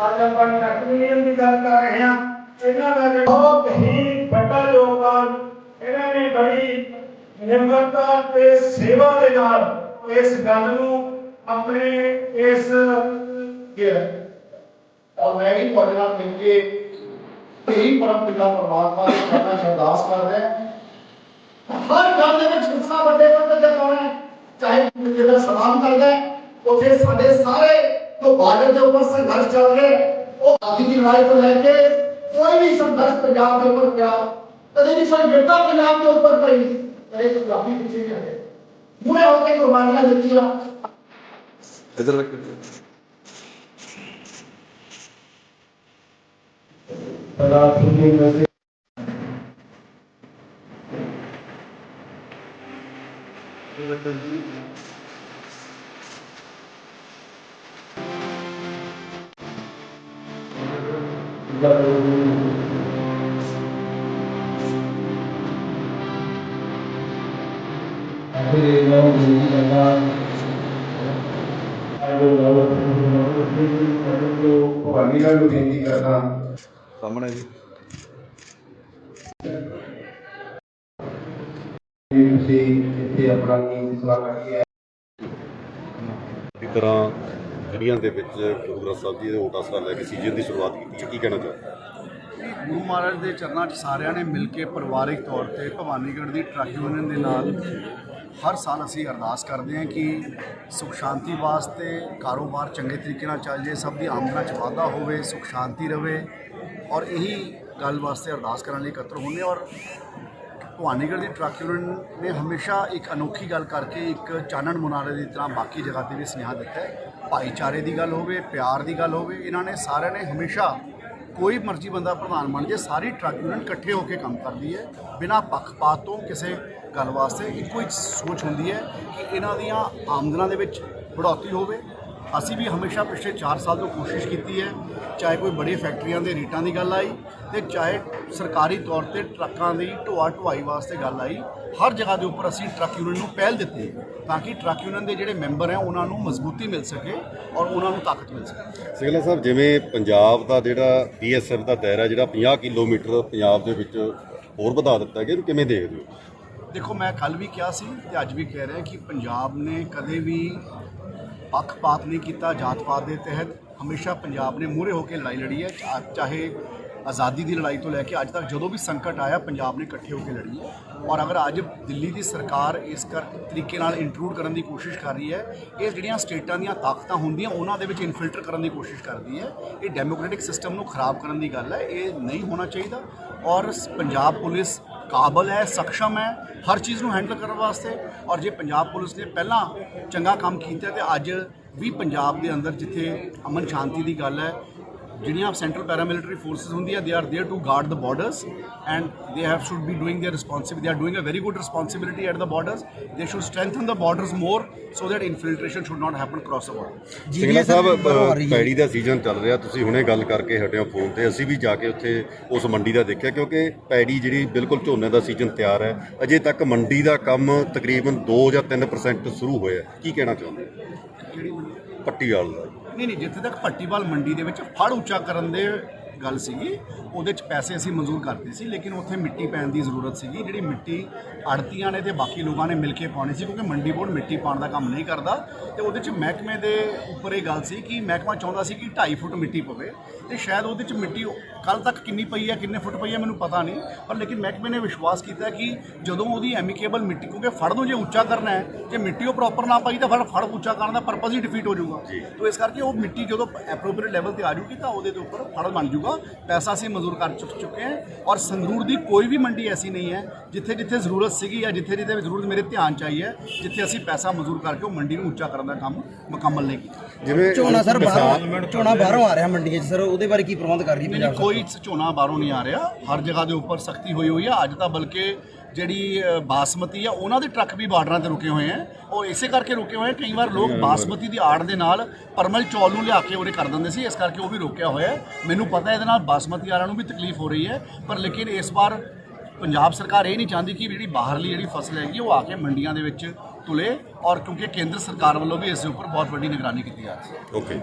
ਅੱਜ ਆਪਾਂ ਟੈਕਨੀਕਲ ਦੀ ਗੱਲ ਕਰ ਰਹੇ ਹਾਂ ਇਹਨਾਂ ਦਾ ਬਹੁਤ ਹੀ ਵੱਡਾ ਯੋਗਦਾਨ ਇਹਨਾਂ ਨੇ ਬੜੀ ਨਿਮਰਤਾ ਤੇ ਸੇਵਾ ਦੇ ਨਾਲ ਇਸ ਗੱਲ ਨੂੰ ਆਪਣੇ ਇਸ ਔਰ ਮੈਂ ਵੀ ਤੁਹਾਡੇ ਨਾਲ ਮਿਲ ਕੇ ਇਹੀ ਪਰਮ ਪਿਤਾ ਪਰਮਾਤਮਾ ਦੀ ਕਰਨਾ ਅਰਦਾਸ ਕਰਦਾ ਹਾਂ। ਹਰ ਗੱਲ ਦੇ ਵਿੱਚ ਹਿੱਸਾ ਵੱਡੇ ਪੱਧਰ ਤੇ ਪਾਉਣਾ ਹੈ। ਚਾਹੇ ਜਿਹੜਾ ਸਲਾਮ ਕਰਦਾ ਹੈ ਉੱਥੇ ਸਾਡੇ ਸਾਰੇ ਜੋ ਬਾਰਡਰ ਦੇ ਉੱਪਰ ਸੰਘਰਸ਼ ਚੱਲ ਰਿਹਾ ਹੈ, ਉਹ ਆਦੀ ਦੀ ਲੜਾਈ ਤੋਂ ਲੈ ਕੇ ਕੋਈ ਵੀ ਸੰਘਰਸ਼ ਪੰਜਾਬ ਦੇ ਉੱਪਰ ਪਿਆ ਕਦੇ ਵੀ ਕੋਈ ਬੇਟਾ ਪੰਜਾਬ ਦੇ ਉੱਪਰ ਪਈ। ਕਦੇ ਪੰਜਾਬੀ ਪਿੱਛੇ ਨਹੀਂ ਹਟੇ ਮੂਰੇ ਹੋ ਕੇ ਕੁਰਬਾਨੀਆਂ ਦਿੱਤੀਆਂ ਇਧਰ ਰੱਖ ਰਾਤ ਨੂੰ ਵੈਸੇ ਭਵਾਨੀ ਨਾਲ ਨੂੰ ਬੇਨਤੀ ਕਰਦਾ ਸਾਹਮਣੇ ਜੀ ਕਿ ਤੁਸੀਂ ਇੱਥੇ ਆਪਣਾ ਕੀਮਤੀ ਸਲਾਹ ਰੱਖੀ ਹੈ ਇਸ ਤਰ੍ਹਾਂ ਜਿਹੜੀਆਂ ਦੇ ਵਿੱਚ ਗੁਰੂ ਗ੍ਰੰਥ ਸਾਹਿਬ ਜੀ ਦੇ ਓਟ ਆਸਰਾ ਲੈ ਕੇ ਸੀਜ਼ਨ ਦੀ ਸ਼ੁਰੂਆਤ ਕੀਤੀ ਹੈ। ਕੀ ਕਹਿਣਾ ਚਾਹੁੰਦੇ ਗੁਰੂ ਮਹਾਰਾਜ ਦੇ ਚਰਨਾਂ 'ਚ ਸਾਰਿਆਂ ਨੇ ਮਿਲ ਕੇ ਪਰਿਵਾਰਿਕ ਤੌਰ ਤੇ ਭਵਾਨੀਗੜ੍ਹ ਦੀ ਟਰੱਕ ਯੂਨੀਅਨ ਦੇ ਨਾਲ ਹਰ ਸਾਲ ਅਸੀਂ ਅਰਦਾਸ ਕਰਦੇ ਹਾਂ ਕਿ ਸੁਖ ਸ਼ਾਂਤੀ ਵਾਸਤੇ ਕਾਰੋਬਾਰ ਚੰਗੇ ਤਰੀਕੇ ਨਾਲ ਚੱਲ ਜੇ ਸਭ ਦੀ ਆਮਦਨ 'ਚ ਵਾਧਾ ਹੋਵੇ, ਸੁਖ ਸ਼ਾਂਤੀ ਰਵੇ ਔਰ ਇਹੀ ਗੱਲ ਵਾਸਤੇ ਅਰਦਾਸ ਕਰਨ ਲਈ ਇਕੱਤਰ ਹੁੰਦੇ ਔਰ ਭਵਾਨੀਗੜ੍ਹ ਦੀ ਟਰੱਕ ਯੂਨੀਅਨ ਨੇ ਹਮੇਸ਼ਾ ਇੱਕ ਅਨੋਖੀ ਗੱਲ ਕਰਕੇ ਇੱਕ ਚਾਨਣ ਮੁਨਾਰੇ ਦੀ ਤਰ੍ਹਾਂ ਬਾਕੀ ਜਗ੍ਹਾ ਤੇ ਵੀ ਸੁਨੇਹਾ ਦਿੱਤਾ ਹੈ। ਭਾਈਚਾਰੇ ਦੀ ਗੱਲ ਹੋਵੇ, ਪਿਆਰ ਦੀ ਗੱਲ ਹੋਵੇ, ਇਹਨਾਂ ਨੇ ਸਾਰਿਆਂ ਨੇ ਹਮੇਸ਼ਾ ਕੋਈ ਮਰਜ਼ੀ ਬੰਦਾ ਪ੍ਰਧਾਨ ਬਣ ਜੇ, ਸਾਰੀ ਟਰੱਕ ਯੂਨੀਅਨ ਇਕੱਠੇ ਹੋ ਕੇ ਕੰਮ ਕਰਦੀ ਹੈ, ਬਿਨਾਂ ਪੱਖਪਾਤ ਤੋਂ ਕਿਸੇ ਗੱਲ ਵਾਸਤੇ ਇੱਕੋ ਹੀ ਸੋਚ ਹੁੰਦੀ ਹੈ ਕਿ ਇਹਨਾਂ ਦੀਆਂ ਆਮਦਨਾਂ ਦੇ ਵਿੱਚ ਬੜ੍ਹੋਤਰੀ ਹੋਵੇ ਅਸੀਂ ਵੀ ਹਮੇਸ਼ਾ ਪਿਛਲੇ 4 ਸਾਲ ਤੋਂ ਕੋਸ਼ਿਸ਼ ਕੀਤੀ ਹੈ ਚਾਹੇ ਕੋਈ ਬੜੀ ਫੈਕਟਰੀਆਂ ਦੇ ਰੇਟਾਂ ਦੀ ਗੱਲ ਆਈ ਤੇ ਚਾਹੇ ਸਰਕਾਰੀ ਤੌਰ ਤੇ ਟਰੱਕਾਂ ਦੀ ਢੋਆ ਢੁਆਈ ਵਾਸਤੇ ਗੱਲ ਆਈ ਹਰ ਜਗ੍ਹਾ ਦੇ ਉੱਪਰ ਅਸੀਂ ਟਰੱਕ ਯੂਨੀਅਨ ਨੂੰ ਪਹਿਲ ਦਿੱਤੀ ਤਾਂ ਕਿ ਟਰੱਕ ਯੂਨੀਅਨ ਦੇ ਜਿਹੜੇ ਮੈਂਬਰ ਹੈ ਉਹਨਾਂ ਨੂੰ ਮਜ਼ਬੂਤੀ ਮਿਲ ਸਕੇ ਔਰ ਉਹਨਾਂ ਨੂੰ ਤਾਕਤ ਮਿਲ ਸਕੇ। ਸਿੰਗਲਾ ਸਾਹਿਬ ਜਿਵੇਂ ਪੰਜਾਬ ਦਾ ਜਿਹੜਾ ਬੀਐਸਐਫ ਦਾ ਦਾਇਰਾ ਜਿਹੜਾ 50 ਕਿਲੋਮੀਟਰ ਪੰਜਾਬ ਦੇ ਵਿੱਚ ਹੋਰ ਵਧਾ ਦਿੱਤਾ ਗਿਆ ਇਹਨੂੰ ਕਿਵੇਂ ਦੇਖਦੇ ਹੋ? ਦੇਖੋ ਮੈਂ ਕੱਲ ਵੀ ਕਿਹਾ ਸੀ ਤੇ ਅੱਜ ਵੀ ਕਹਿ ਰਿਹਾ ਕਿ ਪੰਜਾਬ ਨੇ ਕਦੇ ਵੀ ਪੱਖਪਾਤ ਨਹੀਂ ਕੀਤਾ ਜਾਤ ਪਾਤ ਦੇ ਤਹਿਤ। ਹਮੇਸ਼ਾ ਪੰਜਾਬ ਨੇ ਮੂਹਰੇ ਹੋ ਕੇ ਲੜਾਈ ਲੜੀ ਹੈ। ਚਾ- ਚਾਹੇ ਆਜ਼ਾਦੀ ਦੀ ਲੜਾਈ ਤੋਂ ਲੈ ਕੇ ਅੱਜ ਤੱਕ ਜਦੋਂ ਵੀ ਸੰਕਟ ਆਇਆ, ਪੰਜਾਬ ਨੇ ਇਕੱਠੇ ਹੋ ਕੇ ਲੜੀ ਹੈ। ਔਰ ਅਗਰ ਅੱਜ ਦਿੱਲੀ ਦੀ ਸਰਕਾਰ ਇਸ ਕਰ, ਤਰੀਕੇ ਨਾਲ ਇੰਟਰੂਡ ਕਰਨ ਦੀ ਕੋਸ਼ਿਸ਼ ਕਰ ਰਹੀ ਹੈ, ਇਹ ਜਿਹੜੀਆਂ ਸਟੇਟਾਂ ਦੀਆਂ ਤਾਕਤਾਂ ਹੁੰਦੀਆਂ, ਉਹਨਾਂ ਦੇ ਵਿੱਚ ਇਨਫਿਲਟਰ ਕਰਨ ਦੀ ਕੋਸ਼ਿਸ਼ ਕਰਦੀ ਹੈ। ਇਹ ਡੈਮੋਕ੍ਰੈਟਿਕ ਸਿਸਟਮ ਨੂੰ ਖਰਾਬ ਕਰਨ ਦੀ ਗੱਲ ਹੈ। ਇਹ ਨਹੀਂ ਹੋਣਾ ਚਾਹੀਦਾ। ਔਰ ਪੰਜਾਬ ਪੁਲਿਸ ਕਾਬਲ ਹੈ ਸક્ષਮ ਹੈ, ਹਰ ਚੀਜ਼ ਨੂੰ ਹੈਂਡਲ ਕਰਨ ਵਾਸਤੇ। ਔਰ ਜੇ ਪੰਜਾਬ ਪੁਲਿਸ ਨੇ ਪਹਿਲਾਂ ਚੰਗਾ ਕੰਮ ਕੀਤਾ ਤੇ ਅੱਜ ਵੀ ਪੰਜਾਬ ਦੇ ਅੰਦਰ ਜਿੱਥੇ ਅਮਨ ਸ਼ਾਂਤੀ ਦੀ ਗੱਲ ਹੈ ਜਿਹੜੀਆਂ ਸੈਂਟਰਲ ਪੈਰਾਮਿਲਟਰੀ ਫੋਰਸਸ ਹੁੰਦੀਆਂ they are there to guard the borders and they have should be doing their responsibility they are doing a very good responsibility at the borders they should strengthen the borders more so that infiltration should not happen cross the border Singla Sahib ਅ, ਪੈੜੀ ਦਾ season ਚੱਲ ਰਿਹਾ ਤੁਸੀਂ ਹੁਣੇ ਗੱਲ ਕਰਕੇ ਹਟਿਓ phone ਤੇ ਅਸੀਂ ਵੀ ਜਾ ਕੇ ਉੱਥੇ ਉਸ ਮੰਡੀ ਦਾ ਦੇਖਿਆ ਕਿਉਂਕਿ ਪੈੜੀ ਜਿਹੜੀ ਬਿਲਕੁਲ ਝੋਨੇ ਦਾ ਸੀਜ਼ਨ ਤਿਆਰ ਹੈ ਅਜੇ ਤੱਕ ਮੰਡੀ ਦਾ ਕੰਮ ਤਕਰੀਬਨ 2 ਜਾਂ 3% ਸ਼ੁਰੂ ਹੋਇਆ ਹੈ। ਕੀ ਕਹਿਣਾ ਚਾਹੁੰਦੇ ਕਿਹੜੀ ਮੰਡੀ? ਪੱਟੀ ਵਾਲ ਦਾ ਨਹੀਂ ਨਹੀਂ ਜਿੱਥੇ ਤੱਕ ਭੱਟੀਵਾਲ ਮੰਡੀ ਦੇ ਵਿੱਚ ਫੜ ਉੱਚਾ ਕਰਨ ਦੇ ਗੱਲ ਸੀਗੀ ਉਹਦੇ ਚ ਪੈਸੇ ਅਸੀਂ ਮਨਜ਼ੂਰ ਕਰਤੇ ਸੀ ਲੇਕਿਨ ਉੱਥੇ ਮਿੱਟੀ ਪੈਣ ਦੀ ਜ਼ਰੂਰਤ ਸੀਗੀ ਜਿਹੜੀ ਮਿੱਟੀ ਆੜਤੀਆਂ ਨੇ ਤੇ ਬਾਕੀ ਲੋਕਾਂ ਨੇ ਮਿਲ ਕੇ ਪਾਉਣੀ ਸੀ ਕਿਉਂਕਿ ਮੰਡੀ ਬੋਰਡ ਮਿੱਟੀ ਪਾਉਣ ਦਾ ਕੰਮ ਨਹੀਂ ਕਰਦਾ। ਤੇ ਉਹਦੇ ਚ ਮਹਿਕਮੇ ਦੇ ਉੱਪਰ ਇਹ ਗੱਲ ਸੀ ਕਿ ਮਹਿਕਮਾ ਚਾਹੁੰਦਾ ਸੀ ਕਿ 2.5 ਫੁੱਟ ਮਿੱਟੀ ਪਵੇ ਤੇ ਸ਼ਾਇਦ ਉਹਦੇ ਚ ਮਿੱਟੀ ਕੱਲ ਤੱਕ ਕਿੰਨੀ ਪਈ ਹੈ ਕਿੰਨੇ ਫੁੱਟ ਪਈ ਹੈ ਮੈਨੂੰ ਪਤਾ ਨਹੀਂ ਪਰ ਲੇਕਿਨ ਮਹਿਕਮੇ ਨੇ ਵਿਸ਼ਵਾਸ ਕੀਤਾ ਕਿ ਜਦੋਂ ਉਹਦੀ ਐਮੀਕੇਬਲ ਮਿੱਟੀ ਕਿਉਂਕਿ ਫੜ ਨੂੰ ਜੇ ਉੱਚਾ ਕਰਨਾ ਹੈ ਜੇ ਮਿੱਟੀ ਉਹ ਪ੍ਰੋਪਰ ਨਾ ਪਾਈ ਤਾਂ ਫਿਰ ਫੜ ਉੱਚਾ ਕਰਨ ਦਾ ਪਰਪਸ ਹੀ ਡਿਫੀਟ ਹੋ ਜਾਊਗਾ। ਤੋ ਇਸ ਕਰਕੇ ਉਹ ਮਿੱਟੀ ਜਦੋਂ ਐਪਰੋਪਰੀਏਟ ਲੈਵਲ ਤੇ ਆ ਜੂਗੀ ਤਾਂ ਉਹਦੇ ਦੇ ਉੱਪਰ ਫੜ ਬਣ ਜਾਊਗਾ। ਪੈਸਾ ਅਸੀਂ ਮਨਜ਼ੂਰ ਕਰ ਚੁੱਕ ਚੁੱਕੇ ਹਾਂ ਔਰ ਸੰਗਰੂਰ ਦੀ ਕੋਈ ਵੀ ਮੰਡੀ ਐਸੀ ਨਹੀਂ ਹੈ ਜਿੱਥੇ ਜਿੱਥੇ ਜ਼ਰੂਰਤ ਸੀਗੀ ਜਾਂ ਜਿੱਥੇ ਜਿੱਥੇ ਜ਼ਰੂਰਤ ਮੇਰੇ ਧਿਆਨ ਚ ਆਈ ਹੈ ਜਿੱਥੇ ਅਸੀਂ ਪੈਸਾ ਮਨਜ਼ੂਰ ਕਰਕੇ ਉਹ ਮੰਡੀ ਨੂੰ ਉੱਚਾ ਕਰਨ ਦਾ ਕੰਮ ਮੁਕੰਮਲ ਨਹੀਂ ਕੀਤਾ। ਜਿਵੇਂ ਝੋਨਾ ਸਰ ਬਾਹਰੋਂ ਝੋਨਾ ਬਾਹਰੋਂ ਆ ਰਿਹਾ ਮੰਡੀਆਂ 'ਚ ਸਰ ਉਹਦੇ ਬਾਰੇ ਕੀ ਪ੍ਰਬੰਧ ਕਰ ਰਹੀ ਪੰਜਾਬ ਕੋਈ ਝੋਨਾ ਬਾਹਰੋਂ ਨਹੀਂ ਆ ਰਿਹਾ। ਹਰ ਜਗ੍ਹਾ ਦੇ ਉੱਪਰ ਸਖਤੀ ਹੋਈ ਹੋਈ ਆ। ਅੱਜ ਤਾਂ ਬਲਕਿ ਜਿਹੜੀ ਬਾਸਮਤੀ ਆ ਉਹਨਾਂ ਦੇ ਟਰੱਕ ਵੀ ਬਾਰਡਰਾਂ ਤੇ ਰੁਕੇ ਹੋਏ ਆ। ਉਹ ਇਸੇ ਕਰਕੇ ਰੁਕੇ ਹੋਏ ਆ ਕਈ ਵਾਰ ਲੋਕ ਬਾਸਮਤੀ ਦੀ ਆੜ ਦੇ ਨਾਲ ਪਰਮਲ ਚੌਲ ਨੂੰ ਲਿਆ ਕੇ ਉਹਦੇ ਕਰ ਦਿੰਦੇ ਸੀ ਇਸ ਕਰਕੇ ਉਹ ਵੀ ਰੋਕਿਆ ਹੋਇਆ। ਮੈਨੂੰ ਪਤਾ ਇਹਦੇ ਨਾਲ ਬਾਸਮਤੀ ਵਾਲਿਆਂ ਨੂੰ ਵੀ ਤਕਲੀਫ ਹੋ ਰਹੀ ਹੈ ਪਰ ਲੇਕਿਨ ਇਸ ਵਾਰ ਪੰਜਾਬ ਸਰਕਾਰ ਇਹ ਨਹੀਂ ਚਾਹੁੰਦੀ ਕਿ ਜਿਹੜੀ ਬਾਹਰਲੀ ਜਿਹੜੀ ਫਸਲ ਹੈਗੀ ਉਹ ਆ ਕੇ ਮੰਡੀਆਂ ਦੇ ਵਿੱਚ ਤੁਲੇ ਔਰ ਕਿਉਂਕਿ ਕੇਂਦਰ ਸਰਕਾਰ ਵੱਲੋਂ ਵੀ ਇਸ ਦੇ ਉੱਪਰ ਬਹੁਤ ਵੱਡੀ ਨਿਗਰਾਨੀ ਕੀਤੀ ਜਾ ਰਹੀ ਹੈ। ਓਕੇ।